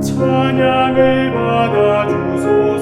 찬양을 받아주소